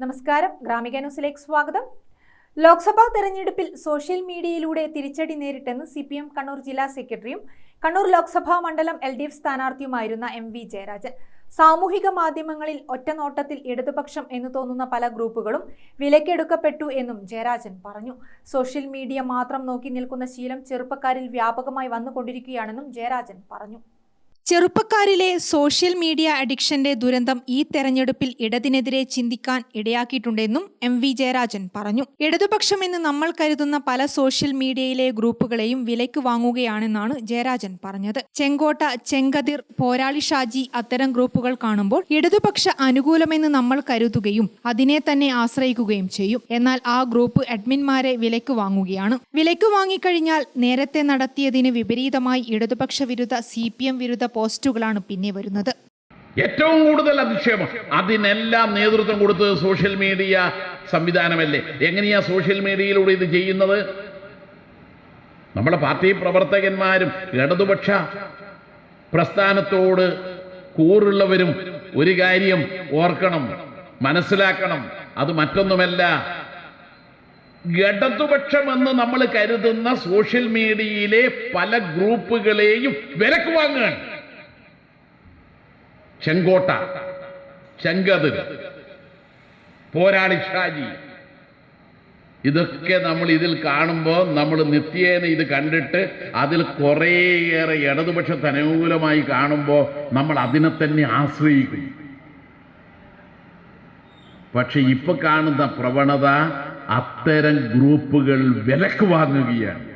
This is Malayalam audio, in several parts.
നമസ്കാരം. ഗ്രാമിക ന്യൂസിലേക്ക് സ്വാഗതം. ലോക്സഭാ തെരഞ്ഞെടുപ്പിൽ സോഷ്യൽ മീഡിയയിലൂടെ തിരിച്ചടി നേരിട്ടെന്ന് സി പി എം കണ്ണൂർ ജില്ലാ സെക്രട്ടറിയും കണ്ണൂർ ലോക്സഭാ മണ്ഡലം എൽ ഡി എഫ് സ്ഥാനാർത്ഥിയുമായിരുന്ന എം വി ജയരാജൻ. സാമൂഹിക മാധ്യമങ്ങളിൽ ഒറ്റനോട്ടത്തിൽ ഇടതുപക്ഷം എന്ന് തോന്നുന്ന പല ഗ്രൂപ്പുകളും വിലക്കെടുക്കപ്പെട്ടു എന്നും ജയരാജൻ പറഞ്ഞു. സോഷ്യൽ മീഡിയ മാത്രം നോക്കി നിൽക്കുന്ന ശീലം ചെറുപ്പക്കാരിൽ വ്യാപകമായി വന്നുകൊണ്ടിരിക്കുകയാണെന്നും ജയരാജൻ പറഞ്ഞു. ചെറുപ്പക്കാരിലെ സോഷ്യൽ മീഡിയ അഡിക്ഷന്റെ ദുരന്തം ഈ തെരഞ്ഞെടുപ്പിൽ ഇടതിനെതിരെ ചിന്തിക്കാൻ ഇടയാക്കിയിട്ടുണ്ടെന്നും എം വി ജയരാജൻ പറഞ്ഞു. ഇടതുപക്ഷം എന്ന് നമ്മൾ കരുതുന്ന പല സോഷ്യൽ മീഡിയയിലെ ഗ്രൂപ്പുകളെയും വിലയ്ക്ക് വാങ്ങുകയാണെന്നാണ് ജയരാജൻ പറഞ്ഞത്. ചെങ്കോട്ട ചെങ്കതിർ പോരാളി ഷാജി അത്തരം ഗ്രൂപ്പുകൾ കാണുമ്പോൾ ഇടതുപക്ഷ അനുകൂലമെന്ന് നമ്മൾ കരുതുകയും അതിനെ തന്നെ ആശ്രയിക്കുകയും ചെയ്യും. എന്നാൽ ആ ഗ്രൂപ്പ് അഡ്മിൻമാരെ വിലയ്ക്ക് വാങ്ങുകയാണ്. വിലയ്ക്ക് വാങ്ങിക്കഴിഞ്ഞാൽ നേരത്തെ നടത്തിയതിന് വിപരീതമായി ഇടതുപക്ഷ വിരുദ്ധ സി വിരുദ്ധ പോസ്റ്റുകളാണ് പിന്നെ വരുന്നത്. ഏറ്റവും കൂടുതൽ അധിക്ഷേപം. അതിനെല്ലാം നേതൃത്വം കൊടുത്തത് സോഷ്യൽ മീഡിയ സംവിധാനമല്ലേ? എങ്ങനെയാ സോഷ്യൽ മീഡിയയിലൂടെ ഇത് ചെയ്യുന്നത്? നമ്മുടെ പാർട്ടി പ്രവർത്തകന്മാരും ഇടതുപക്ഷ പ്രസ്ഥാനത്തോട് കൂറുള്ളവരും ഒരു കാര്യം ഓർക്കണം മനസ്സിലാക്കണം. അത് മറ്റൊന്നുമല്ല ഇടതുപക്ഷമെന്ന് നമ്മൾ കരുതുന്ന സോഷ്യൽ മീഡിയയിലെ പല ഗ്രൂപ്പുകളെയും വിലക്ക് വാങ്ങുകയാണ്. ചെങ്കോട്ട ചെങ്കത് പോരാളി ഷാജി. ഇതൊക്കെ നമ്മൾ ഇതിൽ കാണുമ്പോൾ നമ്മൾ നിത്യേന ഇത് കണ്ടിട്ട് അതിൽ കുറേയേറെ ഇടതുപക്ഷത്തിന് അനുകൂലമായി കാണുമ്പോൾ നമ്മൾ അതിനെ തന്നെ ആശ്രയിക്കും. പക്ഷെ ഇപ്പൊ കാണുന്ന പ്രവണത അത്തരം ഗ്രൂപ്പുകൾ വിലക്ക് വാങ്ങുകയാണ്.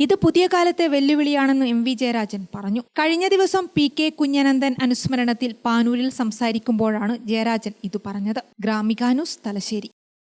ഇത് പുതിയ കാലത്തെ വെല്ലുവിളിയാണെന്ന് എം വി ജയരാജൻ പറഞ്ഞു. കഴിഞ്ഞ ദിവസം പി കെ കുഞ്ഞനന്ദൻ അനുസ്മരണത്തിൽ പാനൂരിൽ സംസാരിക്കുമ്പോഴാണ് ജയരാജൻ ഇത് പറഞ്ഞത്. ഗ്രാമികാനുസ് തലശ്ശേരി.